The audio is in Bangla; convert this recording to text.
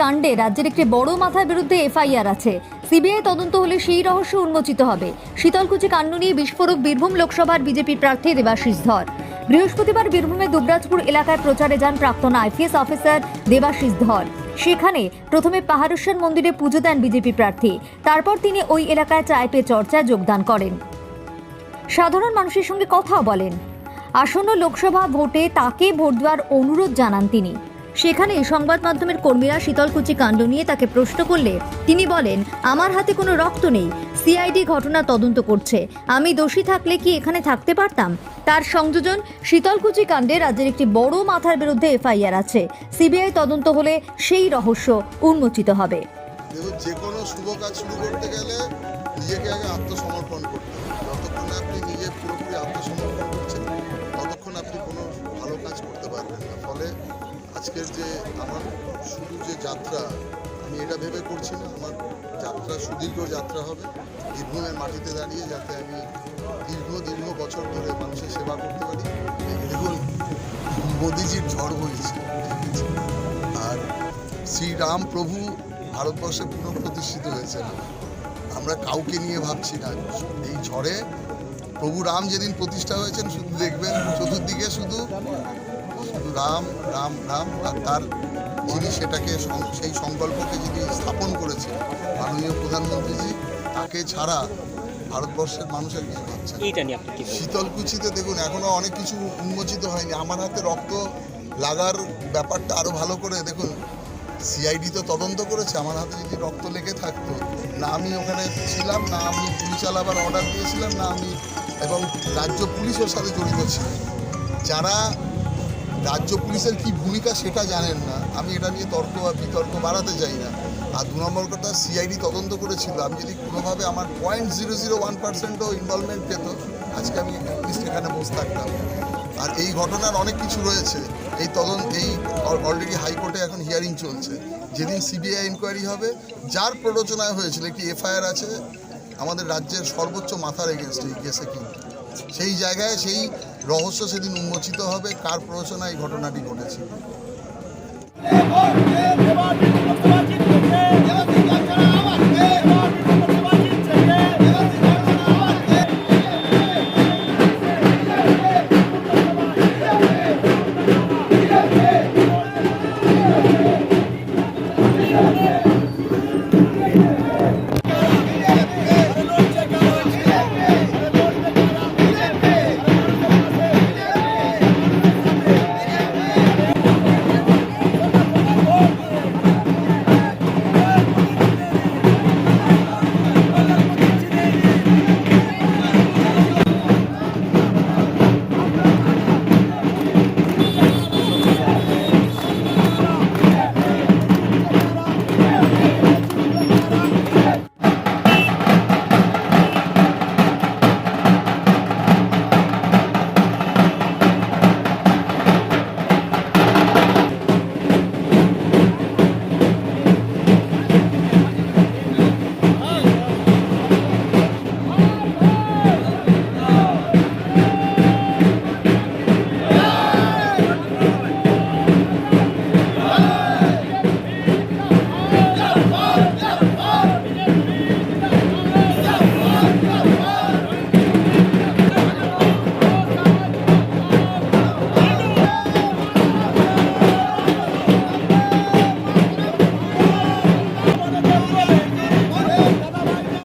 কাণ্ডে রাজ্যের একটি বড় মাথার বিরুদ্ধে এফআইআর আছে। সিবিআই তদন্ত হলে সেই রহস্য উন্মোচিত হবে। শীতলকুচি কাণ্ড নিয়ে বিস্ফোরক বীরভূম লোকসভার বিজেপি প্রার্থী দেবাশিস ধর। বৃহস্পতিবার বীরভূমের দুবরাজপুর এলাকায় প্রচারে যান প্রাক্তন আইপিএস অফিসার দেবাশিস ধর। সেখানে প্রথমে পাহাড়েশ্বর মন্দিরে পুজো দেন বিজেপি প্রার্থী। তারপর তিনি ওই এলাকায় চায় পে চর্চায় যোগদান করেন। সাধারণ মানুষের সঙ্গে কথাও বলেন। আসন্ন লোকসভা ভোটে তাকে ভোট দেওয়ার অনুরোধ জানান তিনি। সেখানে সংবাদ মাধ্যমের কর্মীরা শীতলকুচি কাণ্ড নিয়ে তাকে প্রশ্ন করলে তিনি বলেন, আমার হাতে কোনো রক্ত নেই। সিআইডি ঘটনা তদন্ত করছে। আমি দোষী থাকলে কি এখানে থাকতে পারতাম? তার সংযোজন শীতলকুচি কাণ্ডে রাজ্যের একটি বড় মাথার বিরুদ্ধে এফআইআর আছে। সিবিআই তদন্ত হলে সেই রহস্য উন্মোচিত হবে। যে কোনো শুভ কাজ শুরু করতে গেলে নিজেকে আগে আত্মসমর্পণ করতে যতক্ষণ আপনি নিজে পুরোপুরি আত্মসমর্পণ করছেন, ততক্ষণ আপনি কোনো ভালো কাজ করতে পারবেন না। ফলে আজকের যে আমার শুরু যে যাত্রা, আমি এটা ভেবে করছি না। আমার যাত্রা সুদীর্ঘ যাত্রা হবে। বীরভূমের মাটিতে দাঁড়িয়ে যাতে আমি দীর্ঘ দীর্ঘ বছর ধরে মানুষের সেবা করতে পারি। দেখুন, মোদিজির ঝড় বইছে আর শ্রীরাম প্রভু ভারতবর্ষে পুনঃপ্রতিষ্ঠিত হয়েছে আমরা কাউকে নিয়ে ভাবছি না। এই ঝড়ে প্রভু রাম যেদিন প্রতিষ্ঠা হয়েছেন রাম রাম রাম আর তার যিনি সেটাকে সেই সংকল্পকে যিনি স্থাপন করেছেন মাননীয় প্রধানমন্ত্রীজি তাকে ছাড়া ভারতবর্ষের মানুষের কিছু বলবেন? শীতলকুচিতে দেখুন এখনও অনেক কিছু উন্মোচিত হয়নি। আমার হাতে রক্ত লাগার ব্যাপারটা আরও ভালো করে দেখুন সিআইডি তো তদন্ত করেছে আমার হাতে যদি রক্ত লেগে থাকতো না আমি ওখানে ছিলাম না আমি গুলি চালাবার অর্ডার দিয়েছিলাম না আমি এবং রাজ্য পুলিশের সাথে জড়িত ছিল যারা রাজ্য পুলিশের কি ভূমিকা সেটা জানেন না। আমি এটা নিয়ে তর্ক বা বিতর্ক বাড়াতে চাই না। আর দু নম্বর কথা, সিআইডি তদন্ত করেছিল। আমি যদি কোনোভাবে আমার পয়েন্ট জিরো জিরো ওয়ান পার্সেন্টও ইনভলভমেন্ট পেত, আজকে আমি এখানে বসে থাকতাম। আর এই ঘটনার অনেক কিছু রয়েছে। এই তদন্ত, এই অলরেডি হাইকোর্টে এখন হিয়ারিং চলছে। যেদিন সিবিআই ইনকোয়ারি হবে, যার প্ররোচনায় হয়েছিল, একটি এফআইআর আছে, আমাদের রাজ্যের সর্বোচ্চ মাথার এগেনস্ট এই কেসে কিন্তু। সেই জায়গায় সেই রহস্য সেদিন উন্মোচিত হবে কার প্ররোচনা এই ঘটনাটি ঘটেছে?